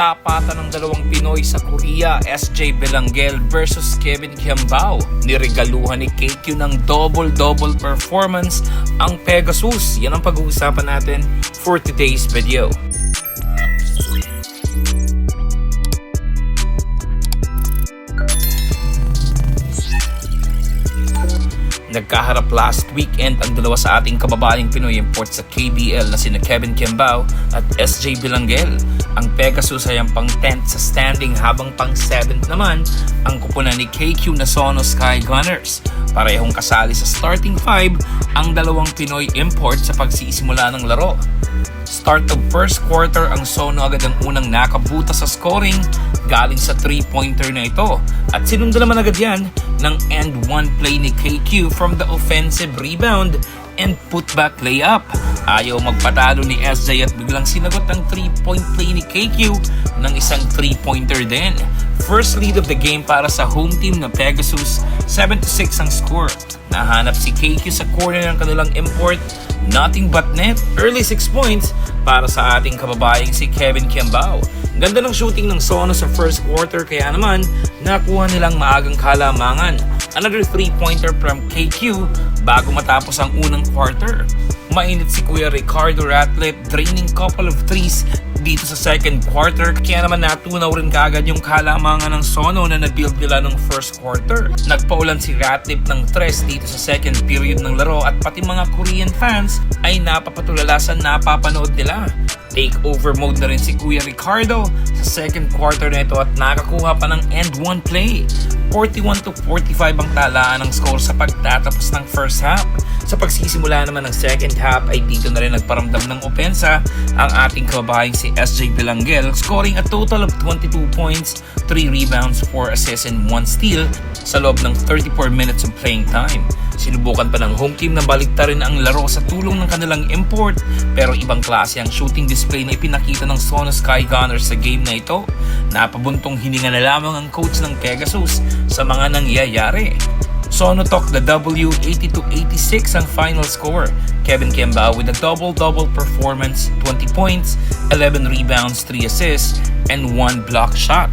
Tapatan ng dalawang Pinoy sa Korea, SJ Belangel versus Kevin Kiambao. Niregaluhan ni KQ ng double-double performance ang Pegasus. Yan ang pag-uusapan natin for today's video. Nagkaharap last weekend ang dalawa sa ating kababaeng Pinoy import sa KBL na sina Kevin Kiambao at SJ Bilangel. Ang Pegasus ay ang pang 10th sa standing habang pang 7th naman ang kupunan ni KQ na Sono Sky Gunners. Parehong kasali sa starting 5 ang dalawang Pinoy import sa pagsisimula ng laro. Start of first quarter ang Sono agad ang unang nakabuta sa scoring galing sa 3-pointer na ito. At sinundan naman agad yan ng end one play ni KQ from the offensive rebound and putback layup. Ayaw magpatalo ni SJ at biglang sinagot ang 3-point play ni KQ ng isang 3-pointer din. First lead of the game para sa home team na Pegasus, 7-6 ang score. Nahanap si KQ sa corner ng kanilang import nothing but net. Early 6 points para sa ating kababayang si Kevin Kiambao. Ganda ng shooting ng Sono sa first quarter kaya naman nakuha nilang maagang kalamangan. Another 3-pointer from KQ bago matapos ang unang quarter. Mainit si Kuya Ricardo Ratliff draining couple of threes dito sa second quarter kaya naman natunaw rin kaagad yung kalamangan ng Sono na na-build nila ng first quarter. Nagpaulan si Ratliff ng tres dito sa second period ng laro at pati mga Korean fans ay napapatulala sa napapanood nila. Takeover mode na rin si Kuya Ricardo sa second quarter na ito at nakakuha pa ng end one play. 41 to 45 ang talaan ng score sa pagtatapos ng first half. Sa pagsisimula naman ng second half ay dito na rin nagparamdam ng opensa ang ating kababayang si SJ Belangel scoring a total of 22 points, 3 rebounds, 4 assists and 1 steal sa loob ng 34 minutes of playing time. Sinubukan pa ng home team na baliktarin ang laro sa tulong ng kanilang import pero ibang klase ang shooting display na ipinakita ng Sono Sky Gunners sa game na ito. Napabuntong hininga na lamang ang coach ng Pegasus sa mga nangyayari. Sono took the W 80-86 ang final score. Kevin Kemba with a double-double performance, 20 points, 11 rebounds, 3 assists, and 1 block shot.